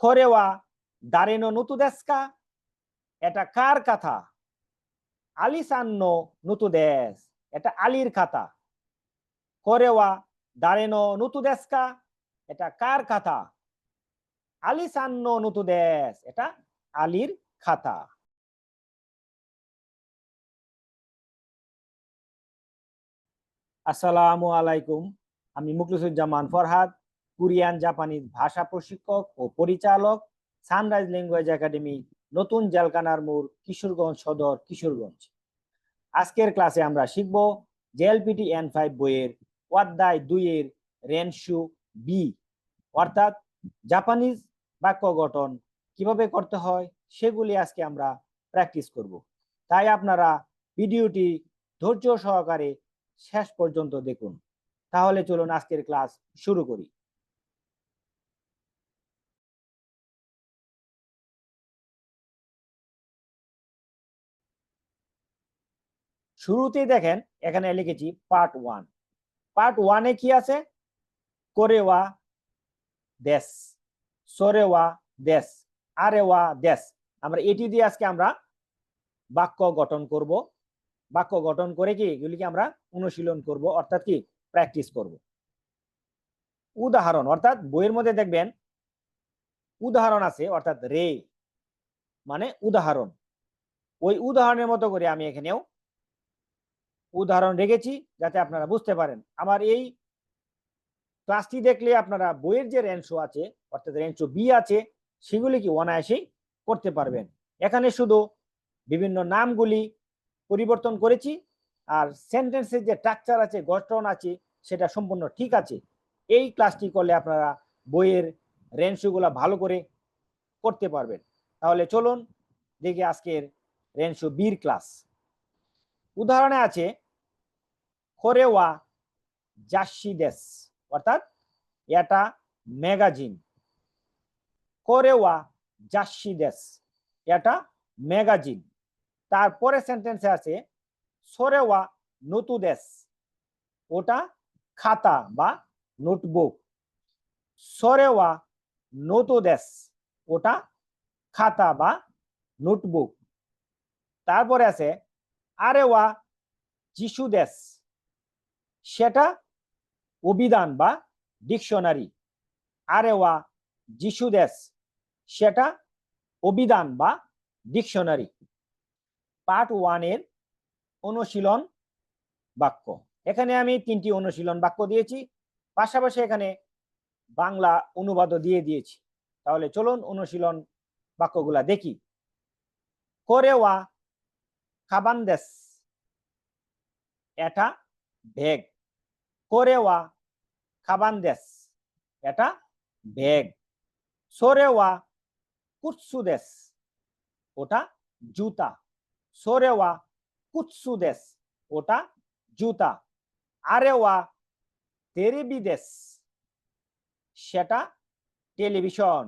খোরেওয়া, দারেনো নুতু দেশকা এটা কার কথা? আলিসান্ন নুতু দেশ এটা আলীর খাতা। খোরেওয়া, দারেনো নুতু দেশকা এটা কার খাতা? আলিসান্ন নুতু দেশ এটা আলীর খাতা। আসসালামু আলাইকুম, আমি মুখলিসুজ্জামান ফরহাদ কোরিয়ান জাপানিজ ভাষা প্রশিক্ষক ও পরিচালক, সানরাইজ ল্যাঙ্গুয়েজ একাডেমি, নতুন জেলকানার মোড়, কিশোরগঞ্জ সদর, কিশোরগঞ্জ। আজকের ক্লাসে আমরা শিখব জেএলপিটি এন ফাইভ বইয়ের অধ্যায় দুইয়ের রেনশু বি। অর্থাৎ জাপানিজ বাক্য গঠন কীভাবে করতে হয়, সেগুলি আজকে আমরা প্র্যাকটিস করব। তাই আপনারা ভিডিওটি ধৈর্য সহকারে শেষ পর্যন্ত দেখুন। তাহলে চলুন আজকের ক্লাস শুরু করি। শুরুতেই দেখেন, এখানে লিখেছি পার্ট ওয়ান পার্ট ওয়ানে কি আছে? কোরেওয়া দেশ। সোরেওয়া দেশ। আরেওয়া দেশ। আমরা এটি দিয়ে আজকে আমরা বাক্য গঠন করব। বাক্য গঠন করে কি? এগুলিকে আমরা অনুশীলন করব, অর্থাৎ কি? প্র্যাকটিস করব। উদাহরণ, অর্থাৎ বইয়ের মধ্যে দেখবেন, উদাহরণ আছে, অর্থাৎ রে মানে উদাহরণ। ওই উদাহরণের মতো করে আমি এখানেও উদাহরণ রেখেছি যাতে আপনারা বুঝতে পারেন। আমার এই ক্লাসটি দেখলে আপনারা বইয়ের যে রেঞ্চো আছে, অর্থাৎ রেঞ্চো বি আছে, সেগুলি কি অনায়াসেই করতে পারবেন। এখানে শুধু বিভিন্ন নামগুলি পরিবর্তন করেছি আর সেন্টেন্সের যে স্ট্রাকচার আছে, গঠন আছে, সেটা সম্পূর্ণ ঠিক আছে। এই ক্লাসটি করলে আপনারা বইয়ের রেঞ্চুগুলা ভালো করে করতে পারবেন। তাহলে চলুন দেখি আজকের রেঞ্চু বির ক্লাস। উদাহরণে আছে খোরেওয়া জাসি দেশ অর্থাৎ এটা ম্যাগাজিন। কোরেওয়া জাসি দেশ এটা ম্যাগাজিন। তারপরে সেন্টেন্সে আছে, সোরেওয়া নতু দেশ ওটা খাতা বা নোটবুক। সোরেওয়া নতু দেশ ওটা খাতা বা নোটবুক। তারপরে আছে, আরেওয়া যিশু দেশ সেটা অভিধান বা ডিকশনারি। আরেওয়া যিশু দেশ সেটা অভিধান বা ডিকশনারি। পার্ট ওয়ানের অনুশীলন বাক্য। এখানে আমি তিনটি অনুশীলন বাক্য দিয়েছি। পাশাপাশি এখানে বাংলা অনুবাদও দিয়ে দিয়েছি। তাহলে চলুন অনুশীলন বাক্যগুলা দেখি। করেওয়া খাবান দেশ এটা ভেগ। করেওয়া খাবান দেশ। এটা ভেগ সোরেওয়া কুৎসু দেশ। ওটা জুতা। সোরেওয়া কুৎসু দেশ। ওটা জুতা। আরেওয়া তেরিবি দেশ। সেটা টেলিভিশন।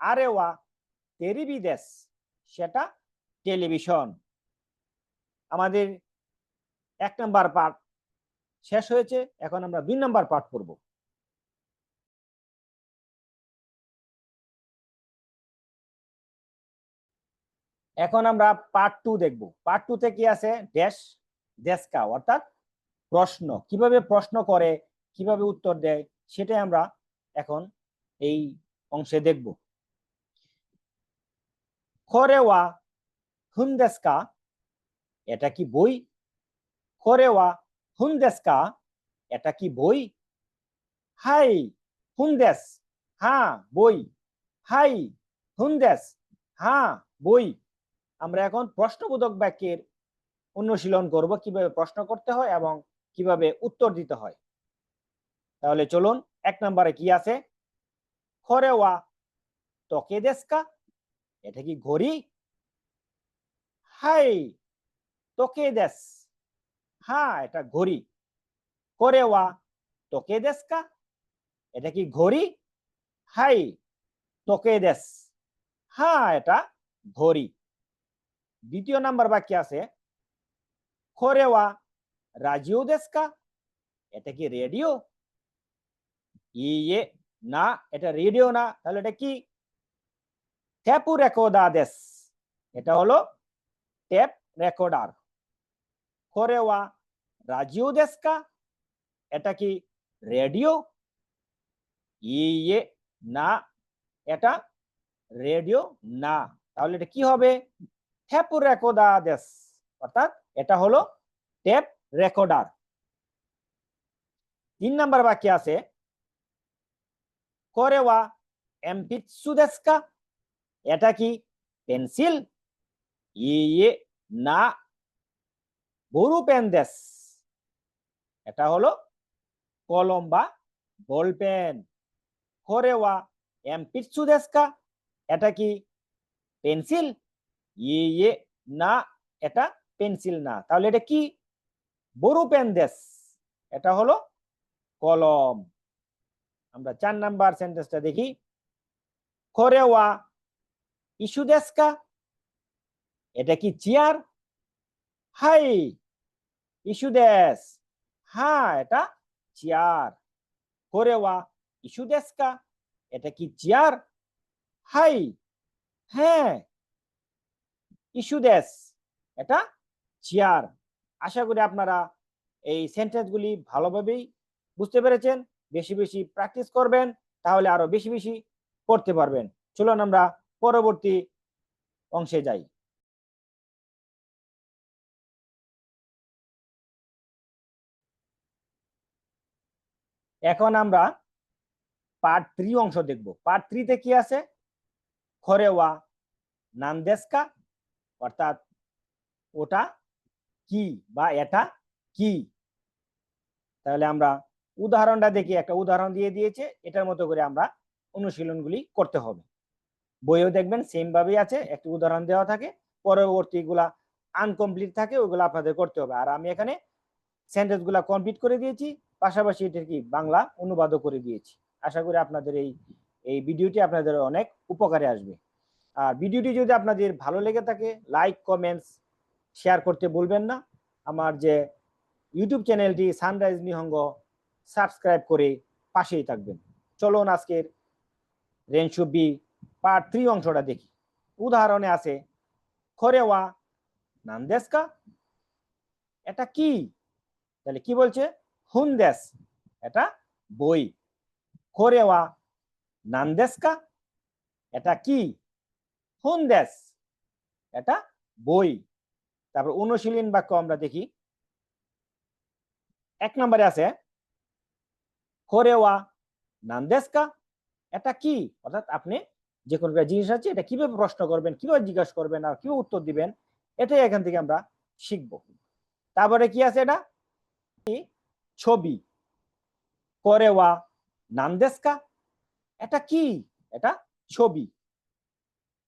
আরেওয়া তেরিবি দেশ। সেটা টেলিভিশন। আমাদের এক নাম্বার পার্ট। শেষ হয়েছে, এখন আমরা দুই নাম্বার পার্ট করব এখন আমরা পার্ট টু দেখব। পার্ট টু তে কি আছে? ড্যাশ ডেস্কা অর্থাৎ প্রশ্ন। কীভাবে প্রশ্ন করে, কীভাবে উত্তর দেয়, সেটাই আমরা এখন এই অংশে দেখব। খরেওয়া হুনদেস্কা এটা কি বই? খরেওয়া হুনদেস্কা এটা কি বই? হাই হুনদেস হ্যাঁ বই। হাই হুনদেস হ্যাঁ বই। আমরা এখন প্রশ্নবোধক বাক্যের অনুশীলন করব, কীভাবে প্রশ্ন করতে হয় এবং কীভাবে উত্তর দিতে হয়। তাহলে চলুন, এক নম্বরে কি আছে? খরেওয়া তোকে দেশকা? এটা কি ঘড়ি? হাই, তোকে দেশ। হ্যাঁ এটা ঘড়ি। করেওয়া তোকে দেশকা? এটা কি ঘড়ি? হাই, তোকে দেশ। হ্যাঁ এটা ঘড়ি। দ্বিতীয় নাম্বার বাক্য আছে খরেওয়া রাজিও দেশকা? এটা কি রেডিও? ইয়ে না, এটা রেডিও না, তাহলে এটা কি? ট্যাপু দেস এটা হলো ট্যাপ রেকর্ডার। কোরেওয়া রাজিও দেসকা এটা কি রেডিও? ইয়ে না, এটা রেডিও, না। তাহলে এটা কি হবে? ট্যাপ রেকর্ডা দেস অর্থাৎ এটা হলো ট্যাপ রেকর্ডার। তিন নাম্বার বাক্য আছে, কোরেওয়া এমপিৎসু দেসকা এটা কি পেন্সিল? ইয়ে না বড়ু পেন দেস এটা হলো কলম বা বল পেন। কোরেওয়া এমপিৎসু দেসকা এটা কি পেন্সিল? ইয়ে না, এটা পেন্সিল না। তাহলে এটা কি? বড়ু পেন দেশ এটা হলো কলম। আমরা চার নাম্বার সেন্টেন্সটা দেখি। কোরেওয়া ইস্যু দেসকা এটা কি চেয়ার? হাই ইস্যু দেস হ্যাঁ এটা চেয়ার। কোরেওয়া ইস্যু দেসকা এটা কি চেয়ার? হাই হ্যাঁ ইস্যু দেস এটা চেয়ার। আশা করি আপনারা এই সেন্টেন্সগুলি ভালোভাবেই বুঝতে পেরেছেন। বেশি বেশি প্র্যাকটিস করবেন, তাহলে আরও বেশি বেশি করতে পারবেন। চলুন আমরা পরবর্তী অংশে যাই। এখন আমরা পার্ট থ্রি অংশ দেখব। পার্ট থ্রিতে কি আছে? খরেওয়া নান্দেস্কা, অর্থাৎ ওটা কি বা এটা কি? তাহলে আমরা উদাহরণটা দেখি, একটা উদাহরণ দিয়ে দিয়েছে, এটার মতো করে আমরা অনুশীলনগুলি করতে হবে। বইও দেখবেন সেম ভাবেই আছে, একটি উদাহরণ দেওয়া থাকে পরবর্তী গুলা আনকমপ্লিট থাকে ওইগুলো আপনাদের করতে হবে। আর আমি এখানে সেন্টেন্সগুলা কমপ্লিট করে দিয়েছি। পাশাপাশি এটার কি বাংলা অনুবাদও করে দিয়েছি। আশা করি আপনাদের এই এই ভিডিওটি আপনাদের অনেক উপকারে আসবে। আর ভিডিওটি যদি আপনাদের ভালো লেগে থাকে লাইক কমেন্টস শেয়ার করতে বলবেন না। আমার যে ইউটিউব চ্যানেলটি সানরাইজ নিহঙ্গ সাবস্ক্রাইব করে পাশেই থাকবেন। চলুন আজকের রেনশু বি পার্ট থ্রি অংশটা দেখি। উদাহরণে আছে, খরেওয়া নান্দেস্কা এটা কি? তাহলে কি বলছে? হুনদেস এটা বই। খরেওয়া নান্দেস্কা এটা কি? হুনদেস এটা বই। তারপর অনুশীলন বাক্য আমরা দেখি। এক নম্বরে আছে খরেওয়া নান্দেস্কা এটা কি? অর্থাৎ আপনি যে কোনো জিনিস আছে, এটা কীভাবে প্রশ্ন করবেন, কীভাবে জিজ্ঞাসা করবেন আর কীভাবে উত্তর দিবেন, এটাই এখান থেকে আমরা শিখব। তারপরে কি আছে এটা? ছবি। করেওয়া নান্দেস্কা? এটা কি? এটা ছবি।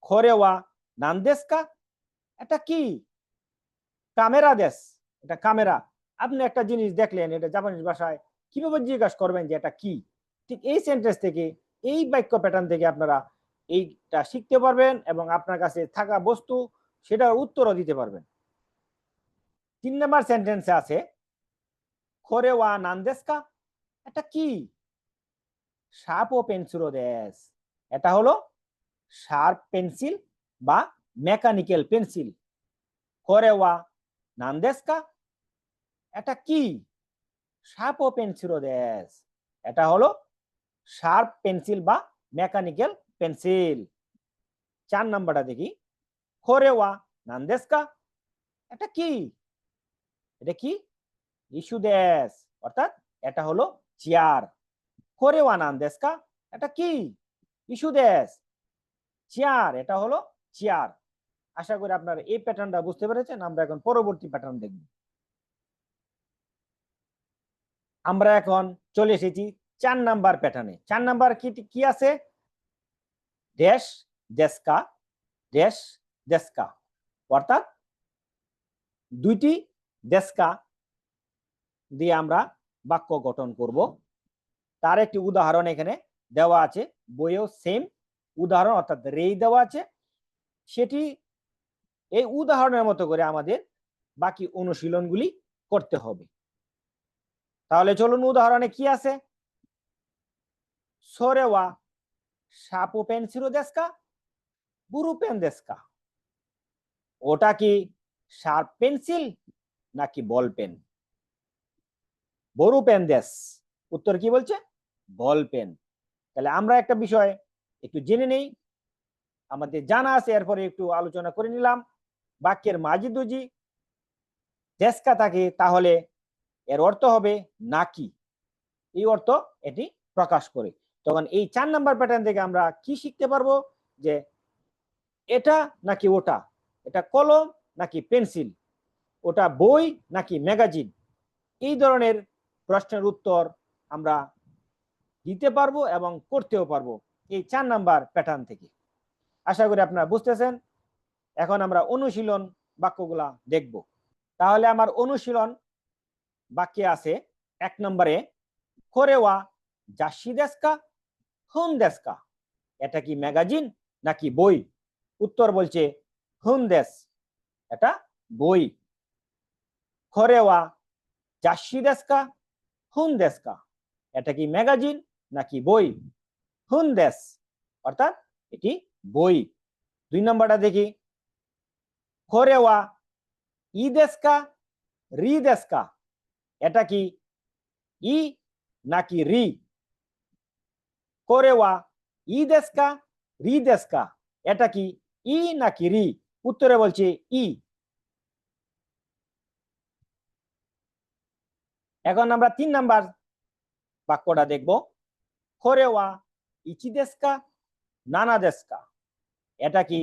খরেওয়া নান্দেস্কা? এটা কি? ক্যামেরা দেশ। এটা ক্যামেরা আপনি একটা জিনিস দেখলেন, এটা জাপানিজ ভাষায় কীভাবে জিজ্ঞাসা করবেন যে এটা কি? ঠিক এই সেন্টেন্স থেকে, এই বাক্য প্যাটার্ন থেকে আপনারা এইটা শিখতে পারবেন এবং আপনার কাছে থাকা বস্তু সেটার উত্তরও দিতে পারবেন। তিন নম্বর সেন্টেন্সে আছে খোরেওয়া নান্দেস্কা এটা কি সাপ ও পেন্সিল দেশ এটা হলো শার্প পেন্সিল বা মেকানিক্যাল পেন্সিল খোরেওয়া নান্দেস্কা এটা কি সাপ ও পেন্সিল দেশ এটা হলো শার্প পেন্সিল বা মেকানিক্যাল পেন্সিল চার নাম্বারটা দেখি খোরেওয়া নান্দেস্কা এটা কি এটা কি ইস্যু দেশ অর্থাৎ এটা হলো চেয়ার। খোরেওয়া নান্দেস্কা এটা কি? ইস্যু দেশ চেয়ার, এটা হলো চেয়ার। আশা করি আপনারা এই প্যাটার্নটা বুঝতে পেরেছেন, আমরা এখন পরবর্তী প্যাটার্ন দেখব। আমরা এখন চলে এসেছি চার নাম্বার প্যাটার্নে। চার নাম্বার কি কি আছে? ড্যাশ দেশকা ড্যাশ দেশকা অর্থাৎ দুইটি দেশকা দিয়ে আমরা বাক্য গঠন করব। তার একটি উদাহরণ এখানে দেওয়া আছে। বইয়েও সেম উদাহরণ, অর্থাৎ রেই দেওয়া আছে। সেটি এই উদাহরণের মতো করে আমাদের বাকি অনুশীলনগুলি করতে হবে। তাহলে চলুন উদাহরণে কি আছে? সোরেওয়া সাপো পেন্সিল দেশকা বুরু পেন দেশকা ওটা কি শার্প পেন্সিল নাকি বল পেন? বড়ু পেন দেশ উত্তর কি বলছে? বল পেন তাহলে আমরা একটা বিষয় একটু জেনে নেই। আমাদের জানা আছে, এরপরে একটু আলোচনা করে নিলাম। বাক্যের মাঝি দুজি দেশকা থাকে, তাহলে এর অর্থ হবে নাকি? এই অর্থ এটি প্রকাশ করে। তখন এই চার নাম্বার প্যাটার্ন থেকে আমরা কি শিখতে পারব? যে এটা নাকি ওটা? এটা কলম নাকি পেন্সিল? ওটা বই নাকি ম্যাগাজিন? এই ধরনের প্রশ্নের উত্তর আমরা দিতে পারব এবং করতেও পারব এই চার নাম্বার প্যাটার্ন থেকে। আশা করি আপনারা বুঝতেছেন। এখন আমরা অনুশীলন বাক্যগুলা দেখব। তাহলে আমার অনুশীলন বাক্যে আছে এক নম্বরে কোরেওয়া জাসি দেশকা হুন দেশকা এটা কি ম্যাগাজিন নাকি বই? উত্তর বলছে, হুন দেশ এটা বই। খরেওয়া জাসি দেশকা হুন দেশকা এটা কি ম্যাগাজিন নাকি বই? হুন দেশ অর্থাৎ এটি বই। দুই নম্বরটা দেখি। খরেওয়া ই দেশকা রি দেশকা এটা কি? ই নাকি রি? কোরেওয়া ই দেশকা রি দেশকা এটা কি? ই নাকি রি? উত্তরে বলছে ই। এখন আমরা তিন নাম্বার বাক্যটা দেখব। কোরেওয়া ইচি দেশকা নানা দেশকা এটা কি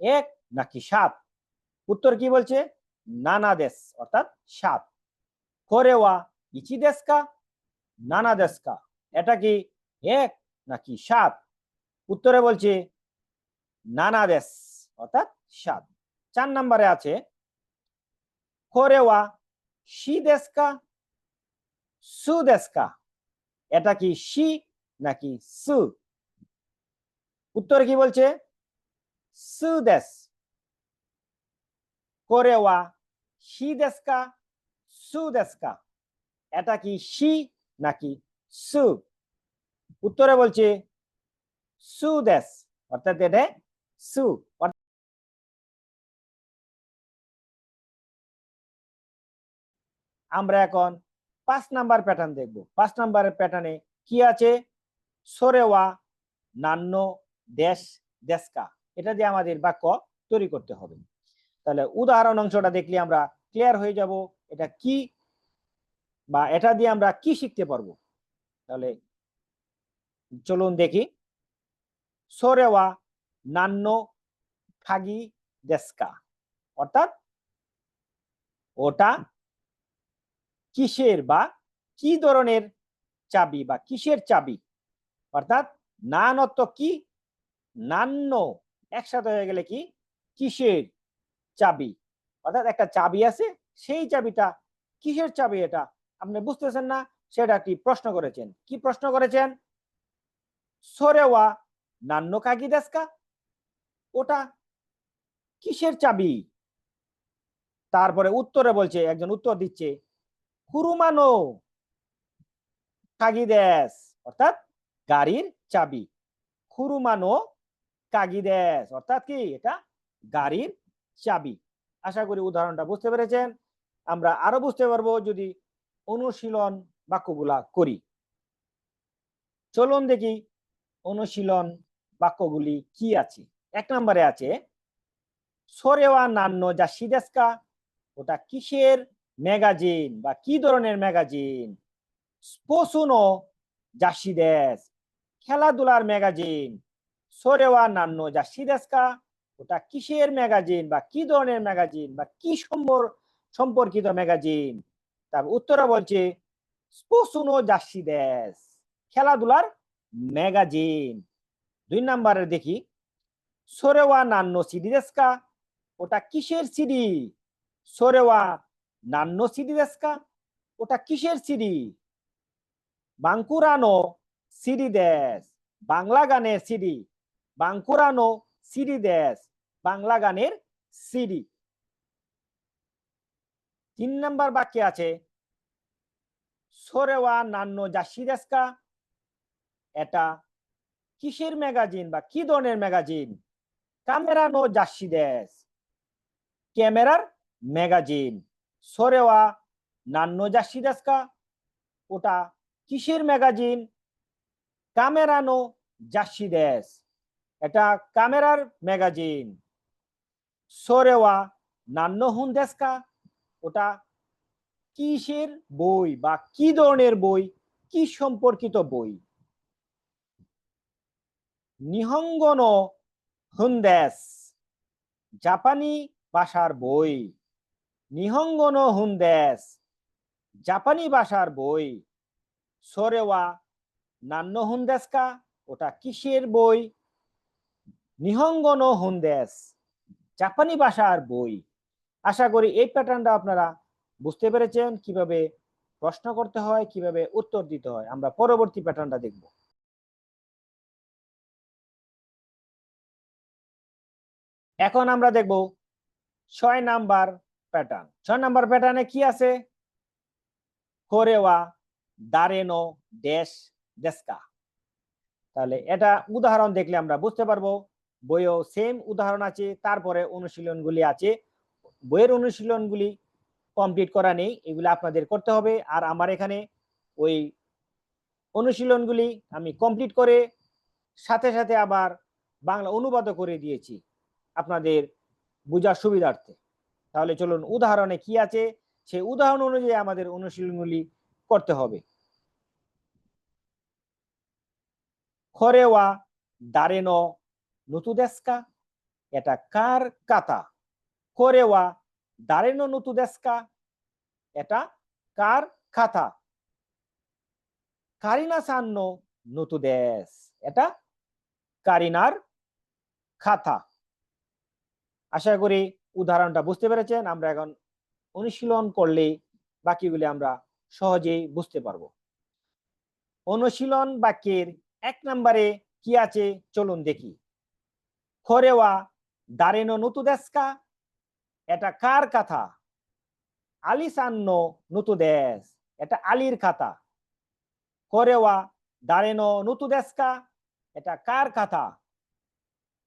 এক নাকি সাত? উত্তর কি বলছে? নানা দেশ অর্থাৎ সাত। কোরেওয়া ইচি দেশকা নানা দেশকা এটা কি এক নাকি সাত? উত্তরে বলছে নানা দেশ অর্থাৎ সাত। চার নম্বরে আছে কোরেওয়া শি দেশকা সু দেশকা এটা কি শি নাকি সু? উত্তর কি বলছে? সু দেশ কোরেওয়া শি দেশকা সু দেশকা এটা কি শি নাকি সু? উত্তরে বলছে সু দেশ অর্থাৎ এটা সু। আমরা এখন পাঁচ নাম্বার প্যাটার্ন দেখব। পাঁচ নাম্বারের প্যাটার্নে কি আছে? সরেওয়া, নান্য, দেশ, দেশকা। এটা দিয়ে আমাদের বাক্য তৈরি করতে হবে। তাহলে উদাহরণ অংশটা দেখলে আমরা ক্লিয়ার হয়ে যাব এটা কি বা এটা দিয়ে আমরা কি শিখতে পারব। তাহলে চলুন দেখি। সোরেওয়া, নান্য খাগি দেশকা। অর্থাৎ ওটা কিসের বা কি ধরনের চাবি বা কিসের চাবি? অর্থাৎ নান অর্থ কি? নান্য। একসাথে হয়ে গেলে কি? কিসের চাবি? অর্থাৎ একটা চাবি আছে, সেই চাবিটা কিসের চাবি এটা? আপনি বুঝতেছেন না? সেটা একটি প্রশ্ন করেছেন। কি প্রশ্ন করেছেন? সরেওয়া নান্য কাকি দেশকা। ওটা কিসের চাবি? তারপরে উত্তরে বলছে, একজন উত্তর দিচ্ছে কুরুমানো কাগিদেশ অর্থাৎ গাড়ির চাবি। কুরুমানো কাগিদেশ অর্থাৎ কি? এটা গাড়ির চাবি। আশা করি উদাহরণটা বুঝতে পেরেছেন। আমরা আরও বুঝতে পারব যদি অনুশীলন বাক্যগুলা করি। চলুন দেখি অনুশীলন বাক্যগুলি কি আছে। এক নম্বরে আছে, সরেওয়া নান্য যা সিদেস্কা, ওটা কিসের ম্যাগাজিন বা কি ধরনের ম্যাগাজিন স্পোসুনো জাসিদেস খেলাধুলার ম্যাগাজিন সরেওয়া নান্য জাসিদেস্কা ওটা কিসের ম্যাগাজিন বা কি ধরনের ম্যাগাজিন বা কি সম্পর সম্পর্কিত ম্যাগাজিন তারপর উত্তরা বলছে স্পোসুনো জাসিদেস খেলাধুলার ম্যাগাজিন দুই নাম্বারে দেখি, সোরেওয়া নান্ন সিডি দেশকা ওটা কিসের সিডি? সোরেওয়া নান্ন সিডি দেশকা? ওটা কিসের সিডি? বাঙ্কুরানো সিডি দেশ। বাংলা গানের সিডি। বাঙ্কুরানো সিডি দেশ। বাংলা গানের সিডি। তিন নাম্বার বাক্যে আছে, সোরেওয়া নান্ন জাসি দেশকা? এটা কিসের ম্যাগাজিন বা কি ধরনের ম্যাগাজিন? ক্যামেরা নো জাসি দেশ। ক্যামেরার ম্যাগাজিন। সরেওয়া নান্ন জাসি দেশ ওটা কিসের ম্যাগাজিন? কামেরানো জাসি দেশ এটা ক্যামেরার ম্যাগাজিন। সরেওয়া নান্ন হুন দেশ কা ওটা কিসের বই বা কি ধরনের বই? কি সম্পর্কিত বই? নিহঙ্গন হুন্দেস জাপানি ভাষার বই। নিহঙ্গন হুন্দেস জাপানি ভাষার বই। সরেওয়া নান্ন হুন্দেসকা ওটা কিসের বই? নিহঙ্গন হুন্দেস জাপানি ভাষার বই। আশা করি এই প্যাটার্নটা আপনারা বুঝতে পেরেছেন, কীভাবে প্রশ্ন করতে হয়, কীভাবে উত্তর দিতে হয়। আমরা পরবর্তী প্যাটার্নটা দেখব। এখন আমরা দেখব ছয় নাম্বার প্যাটার্ন ছয় নাম্বার প্যাটার্নে কি আছে? কোরেওয়া, দারেনো দেশ দেশকা তাহলে এটা উদাহরণ দেখলে আমরা বুঝতে পারব বইও সেম উদাহরণ আছে, তারপরে অনুশীলনগুলি আছে। বইয়ের অনুশীলনগুলি কমপ্লিট করা নেই, এগুলো আপনাদের করতে হবে। আর আমার এখানে ওই অনুশীলনগুলি আমি কমপ্লিট করে সাথে সাথে আবার বাংলা অনুবাদও করে দিয়েছি আপনাদের বোঝার সুবিধার্থে। তাহলে চলুন উদাহরণে কি আছে? সেই উদাহরণ অনুযায়ী আমাদের অনুশীলনগুলি করতে হবে। খরেওয়া, দারেনো, নুতুদেস্কা, এটা কার কাতা? খরেওয়া, দারেনো, নুতুদেস্কা, এটা কার খাতা কারিনা সান্নো নুতুদেস, এটা কারিনার খাতা আশা করি উদাহরণটা, বুঝতে পেরেছেন? আমরা এখন অনুশীলন করলে বাকিগুলি আমরা সহজেই বুঝতে পারব। অনুশীলন বাক্যের এক নম্বরে কি আছে? চলুন দেখি। খরেওয়া দারেনো নুতুদেস্কা এটা কার কথা? আলিসান্ন নুতুদেস এটা আলীর খাতা। করেওয়া দারেনো নুতুদেস্কা এটা কার খাতা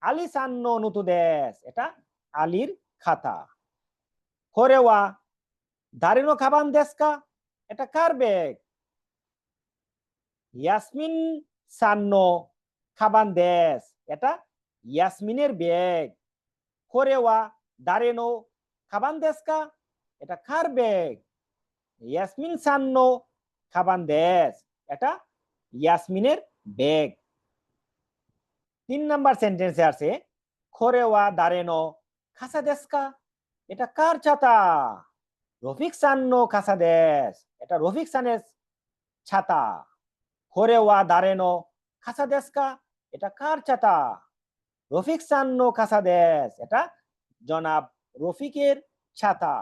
আলিসান্ন নুতুদেস এটা আলীর খাতা। করেওয়া দারেনো খাবান দেস্কা এটা কার ব্যাগ? ইয়াসমিন সান্ন খাবান দেশ, এটা ইয়াসমিনের ব্যাগ। করেওয়া দারেনো খাবান দেশকা, এটা কার ব্যাগ? ইয়াসমিন সান্ন খাবান দেশ, এটা ইয়াসমিনের ব্যাগ। তিন নাম্বার সেন্টেন্সে আছে খরেওয়া, দারেনো খাসা দেশকা এটা কার ছাতা রফিক সান্ন খাসা দেশ এটা রফিক সানের ছাতা খরেওয়া দারেনো খাসা দেশকা এটা কার ছাতা রফিক সান্ন খাসা দেশ এটা জনাব রফিকের ছাতা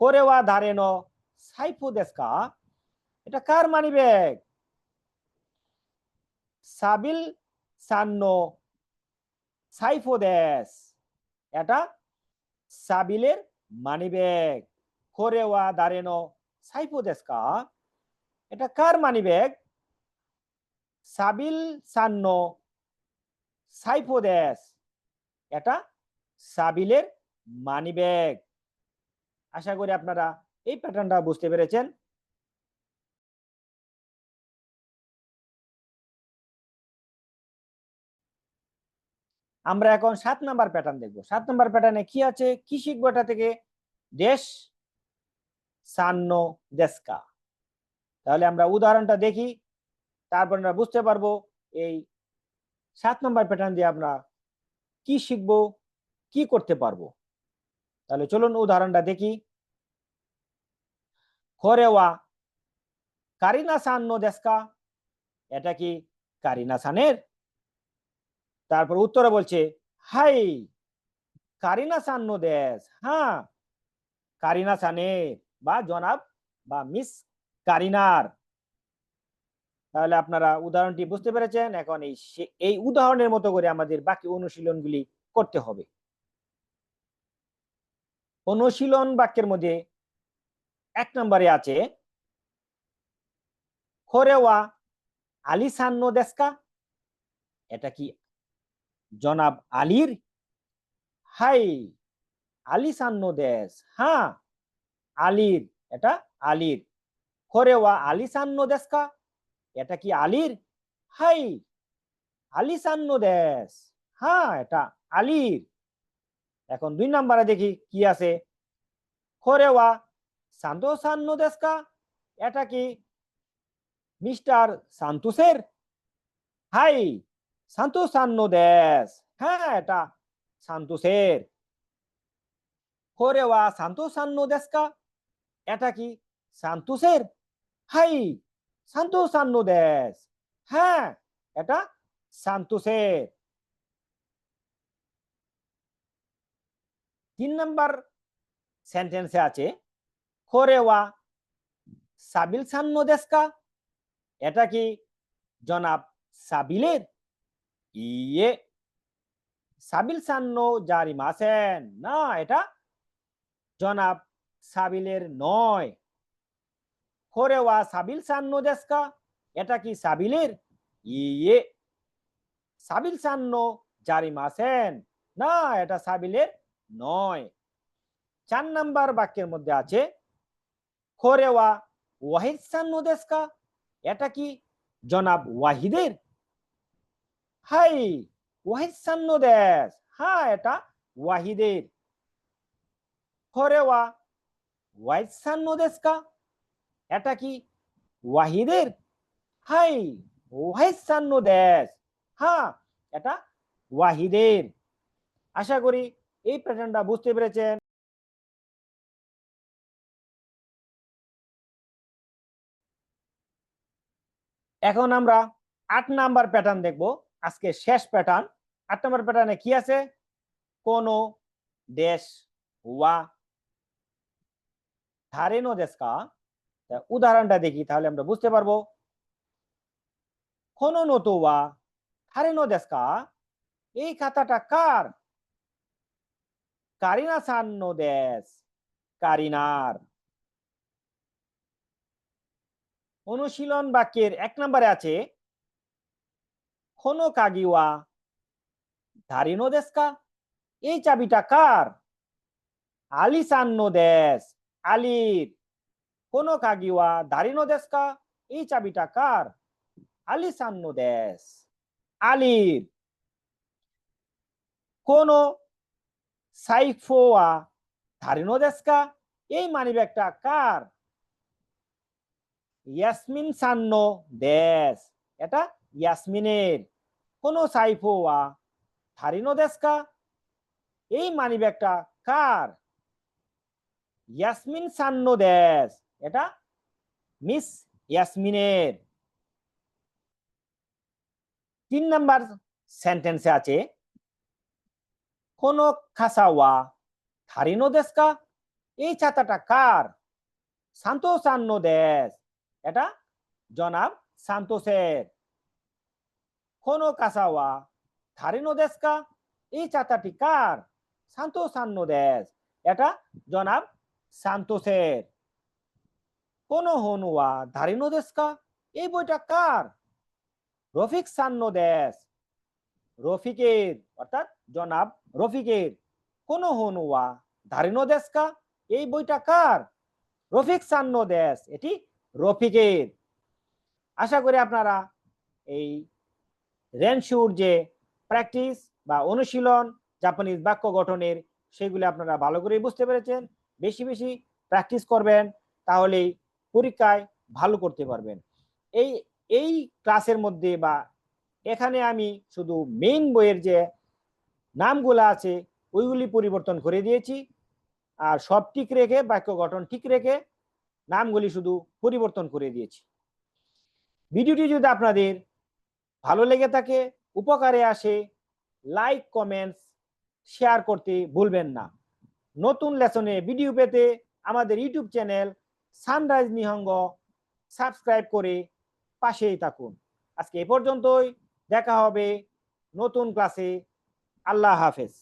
খরেওয়া দারেনো সাইফু দেশকা এটা কার মানি ব্যাগ সাবিল সান্ন সাইফো দেশ এটা সাবিলের মানি ব্যাগ খরেওয়া দারেনো সাইফো দেশকা এটা কার মানি ব্যাগ সাবিল সান্ন সাইফো দেশ এটা সাবিলের মানি ব্যাগ আশা করি আপনারা এই প্যাটার্নটা বুঝতে পেরেছেন। আমরা এখন সাত নাম্বার প্যাটার্ন দেখব। সাত নাম্বার প্যাটার্নে কি আছে? কি শিখব এটা থেকে? দেশ, সান্ন, দেশকা। তাহলে আমরা উদাহরণটা দেখি, তারপর আমরা বুঝতে পারব এই সাত নম্বর প্যাটার্ন দিয়ে আমরা কি শিখব, কি করতে পারব। তাহলে চলুন উদাহরণটা দেখি। খরেওয়া কারিনা সান্ন দেশকা। এটা কি কারিনা সানের তারপর উত্তরে বলছে, হাই, কারিনা সান্ন দেশ। হ্যাঁ কারিনা সানের বা জনাব বা মিস কারিনার। তাহলে আপনারা উদাহরণটি বুঝতে পেরেছেন, এখন এই এই উদাহরণের মতো করে আমাদের বাকি অনুশীলনগুলি করতে হবে। অনুশীলন বাক্যের মধ্যে এক নম্বরে আছে, খরেওয়া আলি সান্ন দেশকা এটা কি জনাব আলীর? হাই, আলি সান্ন দেশ। হ্যাঁ আলির, এটা আলির। করে ওয়া, আলি সান্ন দেশকা এটা কি আলির? হাই, আলি সান্ন দেশ। হ্যাঁ এটা আলির। এখন দুই নম্বরে দেখি, কি আছে? করে ওয়া, সান্তো সান্ন দেশকা এটা কি মিস্টার সান্তুসের? হাই সান্তু সান্ন দেশ হ্যাঁ এটা সান্তুসের করে ওয়া সান্তু সান্ন দেশকা এটা কি সান্তুসের হাই সান্তু সান্ন দেশ হ্যাঁ এটা সান্তুসের তিন নাম্বার সেন্টেন্সে আছে করে ওয়া সাবিল সান্ন দেশকা এটা কি জনাব সাবিলের ইয়ে সাবিল সান্ন জারি মাসেন না এটা জনাব সাবিলের নয় করে ওয়া সাবিল সান্ন দেশকা এটা কি সাবিলের ইয়ে সাবিল সান্ন জারি মাসেন না এটা সাবিলের নয় চার নাম্বার বাক্যের মধ্যে আছে করে ওয়া ওয়াহিদ সান্ন দেশকা এটা কি জনাব ওয়াহিদের হাই ওয়াহিদ সান্ন দেশ হ্যাঁ এটা ওয়াহিদের হরেওয়া ওয়াহিদ সান্ন দেশকা এটা কি ওয়াহিদের হাই ওয়াহিদ সান্ন দেশ হ্যাঁ এটা ওয়াহিদের আশা করি এই প্যাটার্নটা বুঝতে পেরেছেন? এখন আমরা আট নাম্বার প্যাটার্ন দেখব। আজকে শেষ প্যাটার্ন আট নাম্বার প্যাটার্নে কি আছে? কোন দেশ ওয়া উদাহরণটা দেখি, তাহলে আমরা বুঝতে পারব। কোন নতো ওয়া ধারেনো দেশকা। এই খাতাটা কার? কারিনা সান্ন দেশ, কারিনার। অনুশীলন বাক্যের এক নম্বরে আছে この鍵は誰のですか？えチャビタカー。アリさんのです。アリ。この鍵は誰のですか？えチャビタカー。アリさんのです。アリ。この財布は誰のですか？えマニベクタカー。ヤスミンさんのです。やった？ইয়াসমিনের কোন সাইফোয়া থারিনো দেশকা এই মানিব্যাগটা কার? ইয়াসমিন সান্নো দেশ। এটা মিস ইয়াসমিনের। তিন নাম্বার সেন্টেন্সে আছে, কোন খাসাওয়া থারিনো দেশকা এই ছাতাটা কার? সান্ন দেশ। এটা জনাব সান্তোসের কোন কাসাওয়া ধারিনো দেশকা এই ছাতাটি কার শান্ত সান্ন দেশ এটা জনাব সান্তোসের কোন হনুয়া ধারিনো দেশকা এই বইটা কার রফিক সান্ন দেশ রফিকের অর্থাৎ জনাব রফিকের কোন হনুয়া ধারিনো দেশকা এই বইটা কার রফিক সান্ন দেশ এটি রফিকের আশা করি আপনারা এই রেনশুর যে প্র্যাকটিস বা অনুশীলন জাপানিজ বাক্য গঠনের, সেগুলি আপনারা ভালো করে বুঝতে পেরেছেন। বেশি বেশি প্র্যাকটিস করবেন, তাহলেই পরীক্ষায় ভালো করতে পারবেন। এই এই ক্লাসের মধ্যে বা এখানে আমি শুধু মেইন বইয়ের যে নামগুলো আছে, ওইগুলি পরিবর্তন করে দিয়েছি। আর সব ঠিক রেখে, বাক্য গঠন ঠিক রেখে নামগুলি শুধু পরিবর্তন করে দিয়েছি। ভিডিওটি যদি আপনাদের ভালো লেগে থাকে, উপকারে আসে লাইক কমেন্টস শেয়ার করতে ভুলবেন না। নতুন লেসনে ভিডিও পেতে আমাদের ইউটিউব চ্যানেল সানরাইজ নিহঙ্গ সাবস্ক্রাইব করে পাশেই থাকুন। আজকে এ পর্যন্তই, দেখা হবে নতুন ক্লাসে আল্লাহ হাফেজ।